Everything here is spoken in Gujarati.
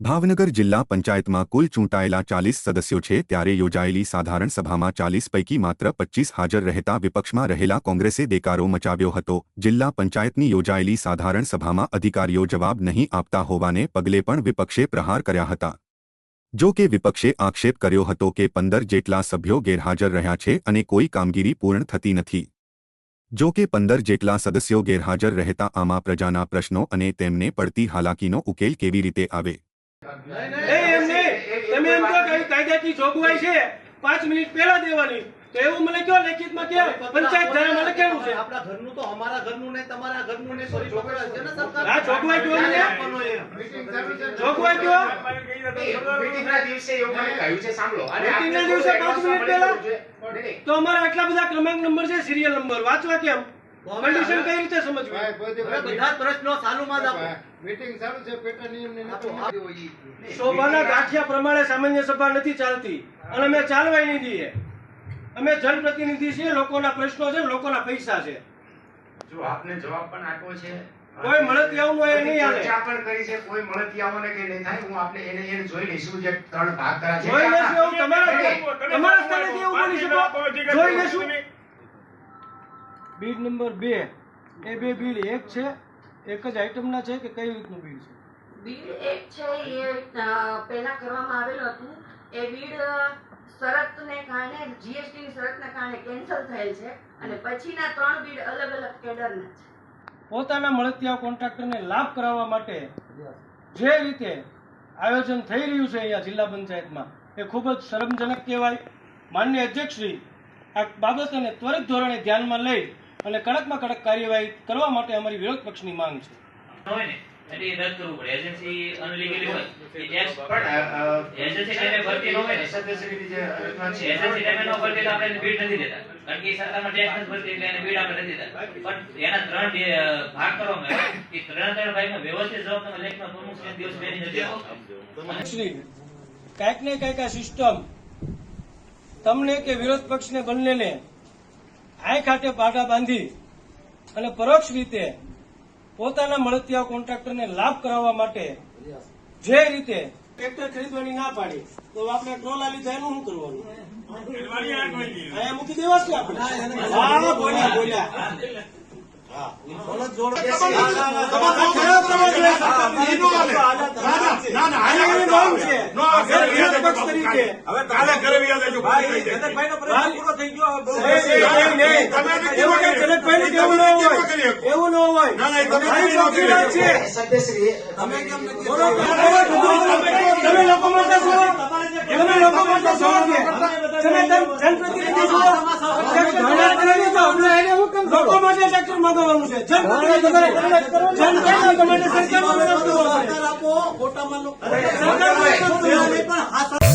ભાવનગર જિલ્લા પંચાયતમાં કુલ ચૂંટાયેલા ચાલીસ સદસ્યો છે ત્યારે યોજાયેલી સાધારણ સભામાં ચાલીસ પૈકી માત્ર પચ્ચીસ હાજર રહેતા વિપક્ષમાં રહેલા કોંગ્રેસે દેકારો મચાવ્યો હતો. જિલ્લા પંચાયતની યોજાયેલી સાધારણ સભામાં અધિકારીઓ જવાબ નહીં આપતા હોવાને પગલે પણ વિપક્ષે પ્રહાર કર્યા હતા. જો કે વિપક્ષે આક્ષેપ કર્યો હતો કે પંદર જેટલા સભ્યો ગેરહાજર રહ્યા છે અને કોઈ કામગીરી પૂર્ણ થતી નથી. જો કે પંદર જેટલા સદસ્યો ગેરહાજર રહેતા આમાં પ્રજાના પ્રશ્નો અને તેમને પડતી હાલાકીનો ઉકેલ કેવી રીતે આવે? તમે એમ કહો કે કાયદાથી જોગવાઈ છે. પાંચ મિનિટ પહેલા દેવાની. તો એવું મને કયો લેખિતમાં કે પંચાયત ધારામાં લખેલું છે? આપણા ઘરનું તો અમારા ઘરનું નહીં તમારા ઘરનું નહીં સોરી જોગવાઈ છે ને સરકાર? આ જોગવાઈ કયો મને? જોગવાઈ કયો મીટિંગના દિવસે એવું મને કહ્યું છે સાંભળો. અને મીટિંગના આપણે દિવસે પાંચ મિનિટ પહેલા? મળે નહીં, નહીં. તો અમારા આટલા બધા ક્રમાંક નંબર છે સિરિયલ નંબર વાંચવા કેમ? કન્ડિશન કઈ રીતે સમજવી? બધા પ્રશ્નો ચાલુમાં જ આપો. મીટિંગ સારું છે પેટા નિયમ ને શોભાના ગાંઠિયા પ્રમાણે સામાન્ય સભા નથી ચાલતી. અને અમે ચાલવાય નહીં દઈએ. અમે જનપ્રતિનિધિ છીએ લોકોના પ્રશ્નો છે લોકોના પૈસા છે. જો આપને જવાબ પણ આપ્યો છે કોઈ મળતિયાઓનો એ નહીં આવે. ચર્ચા પણ કરી છે કોઈ મળતિયાઓને કે નહીં થાય હું આપણે એને એને જોઈ લઈશું જે ત્રણ ભાગ કરા છે. જોઈ લઈશું એવું તમારા તમારા સ્થળેથી એવું બની શકો. જોઈ લેશું બીડ નંબર બે. એ બે બીડ એક છે એક જ આઈટમના છે કે કઈ રીતનું બીડ છે? બિલ એક છે એ પહેલા કરવામાં આવેલું હતું. એ બીડ શરતને કારણે જીએસટી ની શરતને કારણે કેન્સલ થયેલ છે અને પછીના ત્રણ બિલ અલગ અલગ કેડરના છે. પોતાના મળતિયા કોન્ટ્રાક્ટરને લાભ કરાવવા માટે જે રીતે આયોજન થઈ રહ્યું છે અહીંયા જિલ્લા પંચાયતમાં એ ખૂબ જ શરમજનક કહેવાય. માન્ય અધ્યક્ષશ્રી આ બાબતને ત્વરિત ધોરણે ધ્યાનમાં લઈ અને કડકમાં કડક કાર્યવાહી કરવા માટે અમારી વિરોધ પક્ષની માંગ છે. હોય ને એટલે રદ કરવું પડે. એજન્સી અનલીગલી હોય. પણ અ, અ, એજન્સી ટાઈમે ભરતી ન હોય ને. સદસ્યની જે એજન્સી ટાઈમે ન ભરતી તો આપણે બીડ નથી દેતા. કારણ કે સરકારમાં ટેક્સ નથી ભરતી એટલે એને બીડ આપણે નથી દેતા. પણ એના ત્રણ ભાગ કરવામાં આવે એ ત્રણ ત્રણ ભાગમાં વ્યવસ્થિત જવાબ તમે લેખમાં પ્રમુખ શ્રી દિવસ બેની નથી શ્રી કાંઈક ને કાંઈક આ સિસ્ટમ તમને કે વિરોધ પક્ષને બંનેને આય ખાતે પાટા બાંધી અને પરોક્ષ રીતે પોતાના મળતિયા કોન્ટ્રાક્ટરને લાભ કરાવવા માટે જે રીતે ટ્રેક્ટર ખરીદવાની ના પાડી તો આપણે ટ્રોલા લીધા એનું શું કરવાનું? અહીંયા મૂકી દેવા છે આપણે? હા બોલ્યા બોલ્યા. એની માંગ છે. પક્ષ તરીકે. હવે કાલે કરવી આવે જો નહીં, નહીં, નહીં. એવું કઈ જનકભાઈનું કેવું ન હોય. એવું ન હોય. ના, ના, તમે કેમ ન બરોબર. તમે લોકો માટે છો? તમે લોકો માટે છો કે? તમે જન- જનપ્રતિનિધિ છો? ટ્રેક્ટર ખરીદી તો અમને એને હું માટે ટ્રેક્ટર મંગાવવાનું છે? જનપ્રતિનિધિ તમારે સરકારનો. સરકાર